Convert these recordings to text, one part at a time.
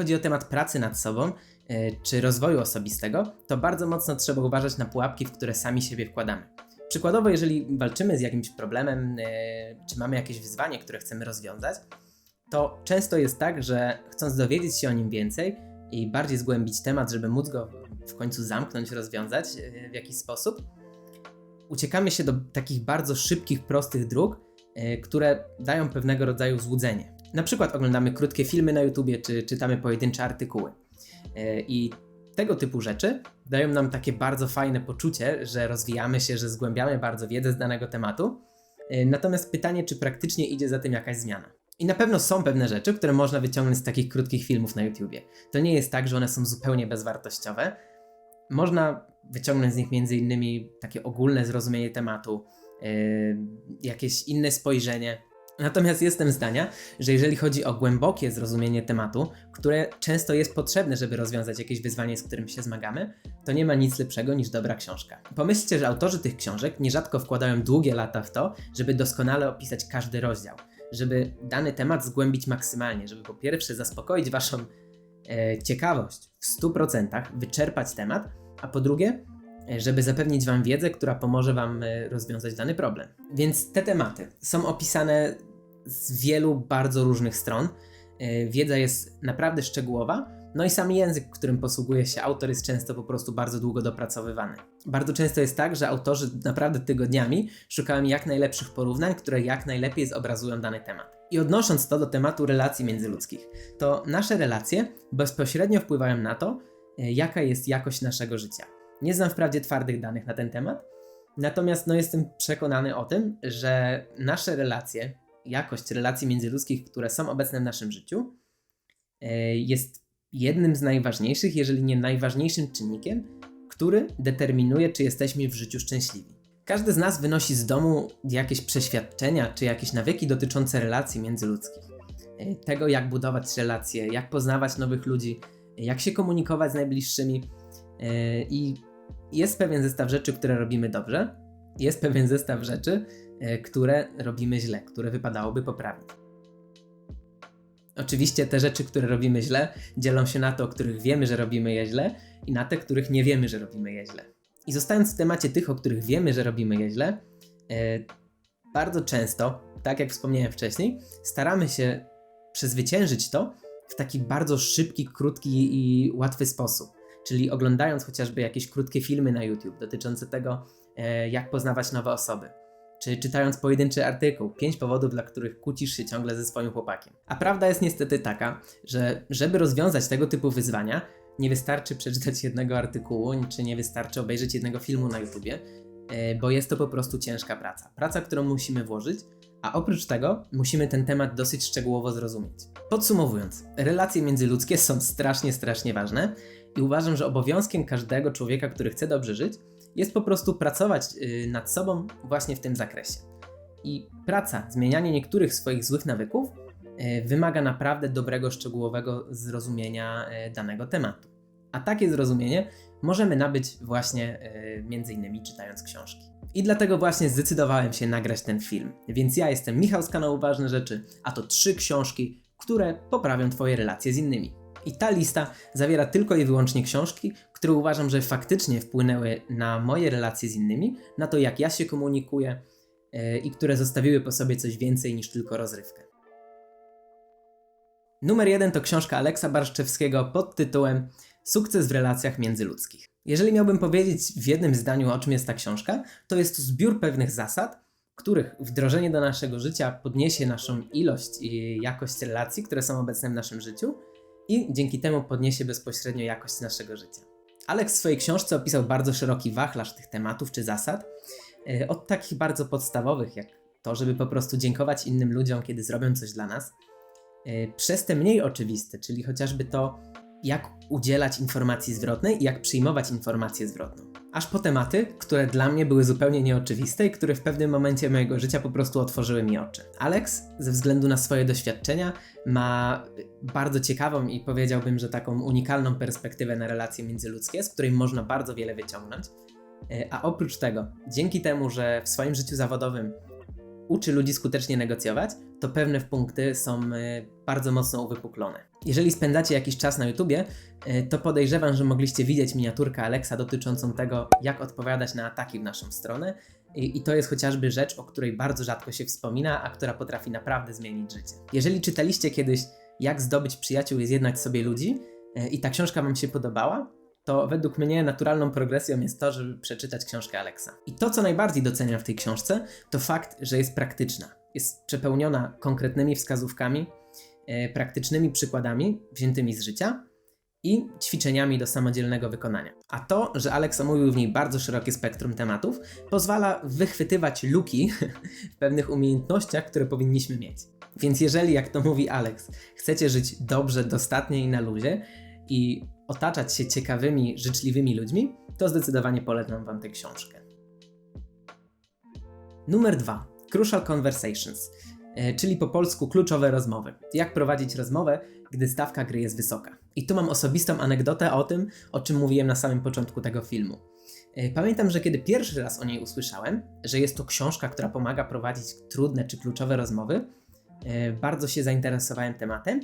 chodzi o temat pracy nad sobą e, czy rozwoju osobistego, to bardzo mocno trzeba uważać na pułapki, w które sami siebie wkładamy. Przykładowo, jeżeli walczymy z jakimś problemem, e, czy mamy jakieś wyzwanie, które chcemy rozwiązać, to często jest tak, że chcąc dowiedzieć się o nim więcej i bardziej zgłębić temat, żeby móc go w końcu zamknąć, rozwiązać e, w jakiś sposób, uciekamy się do takich bardzo szybkich, prostych dróg, które dają pewnego rodzaju złudzenie. Na przykład oglądamy krótkie filmy na YouTubie, czy czytamy pojedyncze artykuły. E, I tego typu rzeczy dają nam takie bardzo fajne poczucie, że rozwijamy się, że zgłębiamy bardzo wiedzę z danego tematu. E, Natomiast pytanie, czy praktycznie idzie za tym jakaś zmiana. I na pewno są pewne rzeczy, które można wyciągnąć z takich krótkich filmów na YouTubie. To nie jest tak, że one są zupełnie bezwartościowe. Można wyciągnąć z nich innymi takie ogólne zrozumienie tematu, yy, jakieś inne spojrzenie. Natomiast jestem zdania, że jeżeli chodzi o głębokie zrozumienie tematu, które często jest potrzebne, żeby rozwiązać jakieś wyzwanie, z którym się zmagamy, to nie ma nic lepszego niż dobra książka. Pomyślcie, że autorzy tych książek nierzadko wkładają długie lata w to, żeby doskonale opisać każdy rozdział, żeby dany temat zgłębić maksymalnie, żeby po pierwsze zaspokoić waszą e, ciekawość w 100%, wyczerpać temat, a po drugie, e, żeby zapewnić Wam wiedzę, która pomoże Wam e, rozwiązać dany problem. Więc te tematy są opisane z wielu bardzo różnych stron. E, Wiedza jest naprawdę szczegółowa, no i sam język, którym posługuje się autor, jest często po prostu bardzo długo dopracowywany. Bardzo często jest tak, że autorzy naprawdę tygodniami szukają jak najlepszych porównań, które jak najlepiej zobrazują dany temat. I odnosząc to do tematu relacji międzyludzkich, to nasze relacje bezpośrednio wpływają na to, e, jaka jest jakość naszego życia. Nie znam wprawdzie twardych danych na ten temat, natomiast no, jestem przekonany o tym, że nasze relacje, jakość relacji międzyludzkich, które są obecne w naszym życiu, e, jest jednym z najważniejszych, jeżeli nie najważniejszym czynnikiem, który determinuje, czy jesteśmy w życiu szczęśliwi. Każdy z nas wynosi z domu jakieś przeświadczenia czy jakieś nawyki dotyczące relacji międzyludzkich. E, Tego, jak budować relacje, jak poznawać nowych ludzi, jak się komunikować z najbliższymi. E, I jest pewien zestaw rzeczy, które robimy dobrze, jest pewien zestaw rzeczy, które robimy źle, które wypadałoby poprawić. Oczywiście te rzeczy, które robimy źle, dzielą się na te, o których wiemy, że robimy je źle, i na te, których nie wiemy, że robimy je źle. I zostając w temacie tych, o których wiemy, że robimy je źle, e, bardzo często, tak jak wspomniałem wcześniej, staramy się przezwyciężyć to w taki bardzo szybki, krótki i łatwy sposób. Czyli oglądając chociażby jakieś krótkie filmy na YouTube dotyczące tego, e, jak poznawać nowe osoby. Czy czytając pojedynczy artykuł, pięć powodów, dla których kłócisz się ciągle ze swoim chłopakiem. A prawda jest niestety taka, że żeby rozwiązać tego typu wyzwania, nie wystarczy przeczytać jednego artykułu, czy nie wystarczy obejrzeć jednego filmu na YouTubie, e, bo jest to po prostu ciężka praca. Praca, którą musimy włożyć, a oprócz tego musimy ten temat dosyć szczegółowo zrozumieć. Podsumowując, relacje międzyludzkie są strasznie, strasznie ważne i uważam, że obowiązkiem każdego człowieka, który chce dobrze żyć, jest po prostu pracować y, nad sobą właśnie w tym zakresie. I praca, zmienianie niektórych swoich złych nawyków y, wymaga naprawdę dobrego, szczegółowego zrozumienia y, danego tematu. A takie zrozumienie możemy nabyć właśnie między innymi czytając książki. I dlatego właśnie zdecydowałem się nagrać ten film. Więc ja jestem Michał z kanału Ważne Rzeczy, a to trzy książki, które poprawią Twoje relacje z innymi. I ta lista zawiera tylko i wyłącznie książki, które uważam, że faktycznie wpłynęły na moje relacje z innymi, na to jak ja się komunikuję yy, i które zostawiły po sobie coś więcej niż tylko rozrywkę. Numer jeden to książka Aleksa Barszczewskiego pod tytułem Sukces w relacjach międzyludzkich. Jeżeli miałbym powiedzieć w jednym zdaniu, o czym jest ta książka, to jest to zbiór pewnych zasad, których wdrożenie do naszego życia podniesie naszą ilość i jakość relacji, które są obecne w naszym życiu i dzięki temu podniesie bezpośrednio jakość naszego życia. Alex w swojej książce opisał bardzo szeroki wachlarz tych tematów czy zasad, e, od takich bardzo podstawowych, jak to, żeby po prostu dziękować innym ludziom, kiedy zrobią coś dla nas, e, przez te mniej oczywiste, czyli chociażby to, jak udzielać informacji zwrotnej i jak przyjmować informację zwrotną. Aż po tematy, które dla mnie były zupełnie nieoczywiste i które w pewnym momencie mojego życia po prostu otworzyły mi oczy. Alex, ze względu na swoje doświadczenia, ma bardzo ciekawą i powiedziałbym, że taką unikalną perspektywę na relacje międzyludzkie, z której można bardzo wiele wyciągnąć. E, A oprócz tego, dzięki temu, że w swoim życiu zawodowym uczy ludzi skutecznie negocjować, to pewne punkty są e, bardzo mocno uwypuklone. Jeżeli spędzacie jakiś czas na YouTubie, e, to podejrzewam, że mogliście widzieć miniaturkę Alexa dotyczącą tego, jak odpowiadać na ataki w naszą stronę. I, to jest chociażby rzecz, o której bardzo rzadko się wspomina, a która potrafi naprawdę zmienić życie. Jeżeli czytaliście kiedyś, jak zdobyć przyjaciół i zjednać sobie ludzi, e, i ta książka Wam się podobała, to według mnie naturalną progresją jest to, żeby przeczytać książkę Alexa. I to, co najbardziej doceniam w tej książce, to fakt, że jest praktyczna. Jest przepełniona konkretnymi wskazówkami, e, praktycznymi przykładami wziętymi z życia i ćwiczeniami do samodzielnego wykonania. A to, że Alex omówił w niej bardzo szerokie spektrum tematów, pozwala wychwytywać luki w pewnych umiejętnościach, które powinniśmy mieć. Więc jeżeli, jak to mówi Alex, chcecie żyć dobrze, dostatnie i na luzie i otaczać się ciekawymi, życzliwymi ludźmi, to zdecydowanie polecam Wam tę książkę. Numer dwa. Crucial Conversations, e, czyli po polsku kluczowe rozmowy. Jak prowadzić rozmowę, gdy stawka gry jest wysoka. I tu mam osobistą anegdotę o tym, o czym mówiłem na samym początku tego filmu. E, Pamiętam, że kiedy pierwszy raz o niej usłyszałem, że jest to książka, która pomaga prowadzić trudne czy kluczowe rozmowy, e, bardzo się zainteresowałem tematem.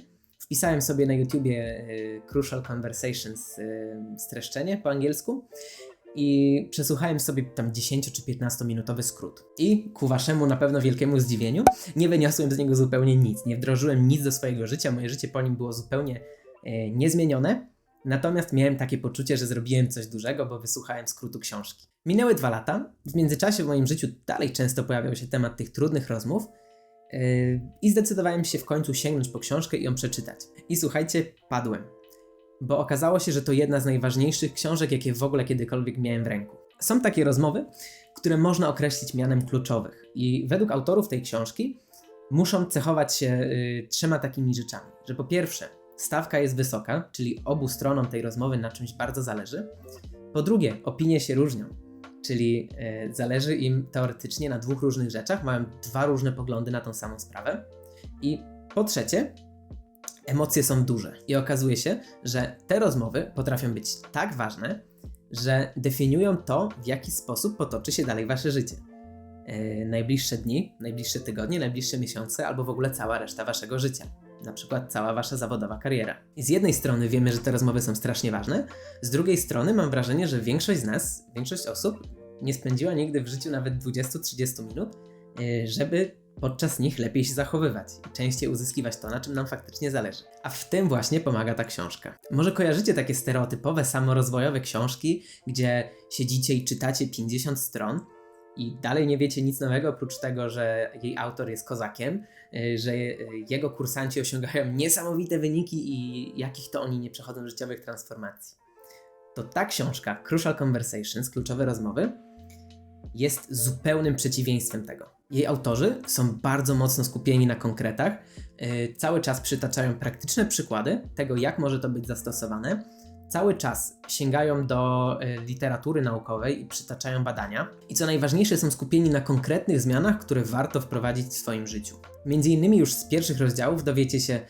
Wpisałem sobie na YouTubie e, Crucial Conversations e, streszczenie po angielsku i przesłuchałem sobie tam 10 czy 15 minutowy skrót. I ku waszemu na pewno wielkiemu zdziwieniu nie wyniosłem z niego zupełnie nic, nie wdrożyłem nic do swojego życia, moje życie po nim było zupełnie e, niezmienione. Natomiast miałem takie poczucie, że zrobiłem coś dużego, bo wysłuchałem skrótu książki. Minęły dwa lata. W międzyczasie w moim życiu dalej często pojawiał się temat tych trudnych rozmów. Yy, I zdecydowałem się w końcu sięgnąć po książkę i ją przeczytać. I słuchajcie, padłem. Bo okazało się, że to jedna z najważniejszych książek, jakie w ogóle kiedykolwiek miałem w ręku. Są takie rozmowy, które można określić mianem kluczowych. I według autorów tej książki muszą cechować się yy, trzema takimi rzeczami. Że po pierwsze, stawka jest wysoka, czyli obu stronom tej rozmowy na czymś bardzo zależy. Po drugie, opinie się różnią, czyli e, zależy im teoretycznie na dwóch różnych rzeczach, mają dwa różne poglądy na tą samą sprawę. I po trzecie, emocje są duże. I okazuje się, że te rozmowy potrafią być tak ważne, że definiują to, w jaki sposób potoczy się dalej wasze życie. E, najbliższe dni, najbliższe tygodnie, najbliższe miesiące, albo w ogóle cała reszta waszego życia. Na przykład cała wasza zawodowa kariera. I z jednej strony wiemy, że te rozmowy są strasznie ważne, z drugiej strony mam wrażenie, że większość z nas, większość osób nie spędziła nigdy w życiu nawet 20-30 minut, yy, żeby podczas nich lepiej się zachowywać i częściej uzyskiwać to, na czym nam faktycznie zależy. A w tym właśnie pomaga ta książka. Może kojarzycie takie stereotypowe, samorozwojowe książki, gdzie siedzicie i czytacie 50 stron i dalej nie wiecie nic nowego, oprócz tego, że jej autor jest kozakiem, yy, że jego kursanci osiągają niesamowite wyniki i jakich to oni nie przechodzą życiowych transformacji. To ta książka, Crucial Conversations, kluczowe rozmowy, jest zupełnym przeciwieństwem tego. Jej autorzy są bardzo mocno skupieni na konkretach, yy, cały czas przytaczają praktyczne przykłady tego, jak może to być zastosowane, cały czas sięgają do y, literatury naukowej i przytaczają badania. I co najważniejsze, są skupieni na konkretnych zmianach, które warto wprowadzić w swoim życiu. Między innymi już z pierwszych rozdziałów dowiecie się,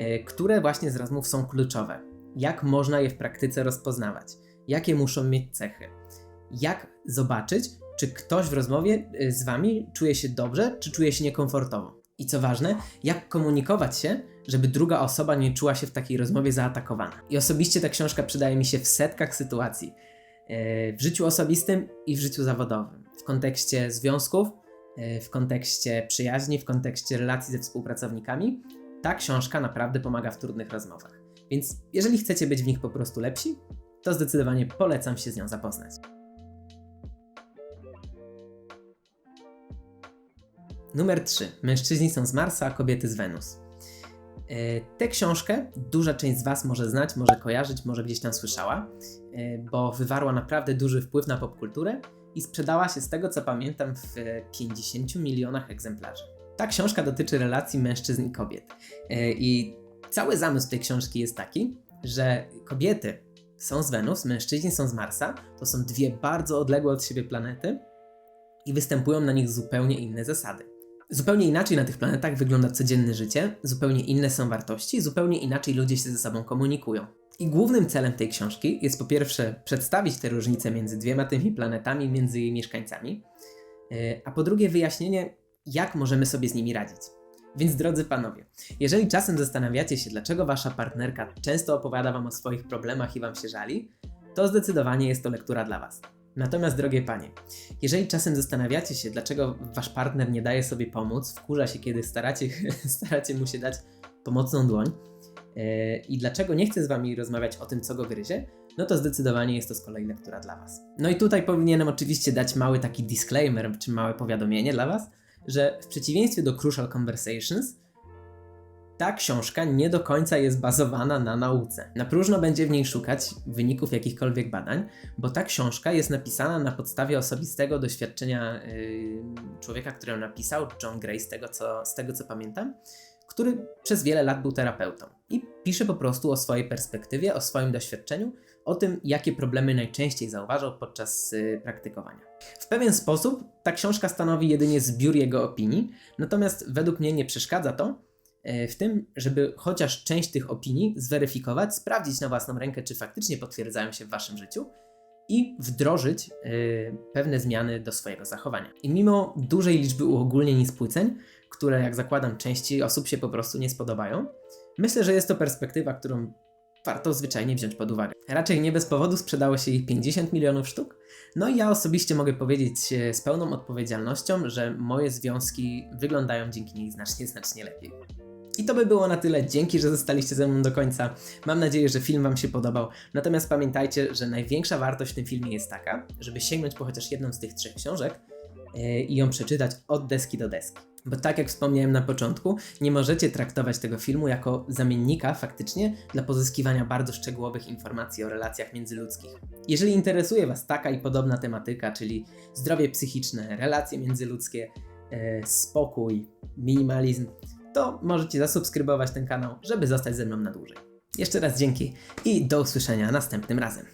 y, które właśnie z rozmów są kluczowe, jak można je w praktyce rozpoznawać, jakie muszą mieć cechy, jak zobaczyć, czy ktoś w rozmowie y, z wami czuje się dobrze, czy czuje się niekomfortowo. I co ważne, jak komunikować się, żeby druga osoba nie czuła się w takiej rozmowie zaatakowana. I osobiście ta książka przydaje mi się w setkach sytuacji. yy, W życiu osobistym i w życiu zawodowym. W kontekście związków, yy, w kontekście przyjaźni, w kontekście relacji ze współpracownikami. Ta książka naprawdę pomaga w trudnych rozmowach. Więc jeżeli chcecie być w nich po prostu lepsi, to zdecydowanie polecam się z nią zapoznać. Numer 3. Mężczyźni są z Marsa, a kobiety z Wenus. E, Tę książkę duża część z Was może znać, może kojarzyć, może gdzieś tam słyszała, e, bo wywarła naprawdę duży wpływ na popkulturę i sprzedała się z tego co pamiętam w 50 milionach egzemplarzy. Ta książka dotyczy relacji mężczyzn i kobiet. E, I cały zamysł tej książki jest taki, że kobiety są z Wenus, mężczyźni są z Marsa. To są dwie bardzo odległe od siebie planety i występują na nich zupełnie inne zasady. Zupełnie inaczej na tych planetach wygląda codzienne życie, zupełnie inne są wartości, zupełnie inaczej ludzie się ze sobą komunikują. I głównym celem tej książki jest po pierwsze przedstawić te różnice między dwiema tymi planetami, między jej mieszkańcami, yy, a po drugie wyjaśnienie, jak możemy sobie z nimi radzić. Więc drodzy panowie, jeżeli czasem zastanawiacie się, dlaczego wasza partnerka często opowiada wam o swoich problemach i wam się żali, to zdecydowanie jest to lektura dla was. Natomiast drogie panie, jeżeli czasem zastanawiacie się, dlaczego wasz partner nie daje sobie pomóc, wkurza się, kiedy staracie, staracie mu się dać pomocną dłoń yy, i dlaczego nie chce z wami rozmawiać o tym, co go gryzie, no to zdecydowanie jest to z kolei lektura dla was. No i tutaj powinienem oczywiście dać mały taki disclaimer, czy małe powiadomienie dla was, że w przeciwieństwie do Crucial Conversations, ta książka nie do końca jest bazowana na nauce. Na próżno będzie w niej szukać wyników jakichkolwiek badań, bo ta książka jest napisana na podstawie osobistego doświadczenia yy, człowieka, który ją napisał, John Gray, z tego, co, z tego co pamiętam, który przez wiele lat był terapeutą. I pisze po prostu o swojej perspektywie, o swoim doświadczeniu, o tym, jakie problemy najczęściej zauważał podczas yy, praktykowania. W pewien sposób ta książka stanowi jedynie zbiór jego opinii, natomiast według mnie nie przeszkadza to w tym, żeby chociaż część tych opinii zweryfikować, sprawdzić na własną rękę, czy faktycznie potwierdzają się w waszym życiu i wdrożyć e, pewne zmiany do swojego zachowania. I mimo dużej liczby uogólnień i spłyceń, które jak zakładam części osób się po prostu nie spodobają, myślę, że jest to perspektywa, którą warto zwyczajnie wziąć pod uwagę. Raczej nie bez powodu sprzedało się ich 50 milionów sztuk, no i ja osobiście mogę powiedzieć e, z pełną odpowiedzialnością, że moje związki wyglądają dzięki niej znacznie, znacznie lepiej. I to by było na tyle. Dzięki, że zostaliście ze mną do końca. Mam nadzieję, że film Wam się podobał. Natomiast pamiętajcie, że największa wartość w tym filmie jest taka, żeby sięgnąć po chociaż jedną z tych trzech książek yy, i ją przeczytać od deski do deski. Bo tak jak wspomniałem na początku, nie możecie traktować tego filmu jako zamiennika faktycznie dla pozyskiwania bardzo szczegółowych informacji o relacjach międzyludzkich. Jeżeli interesuje Was taka i podobna tematyka, czyli zdrowie psychiczne, relacje międzyludzkie, e, spokój, minimalizm, to możecie zasubskrybować ten kanał, żeby zostać ze mną na dłużej. Jeszcze raz dzięki i do usłyszenia następnym razem.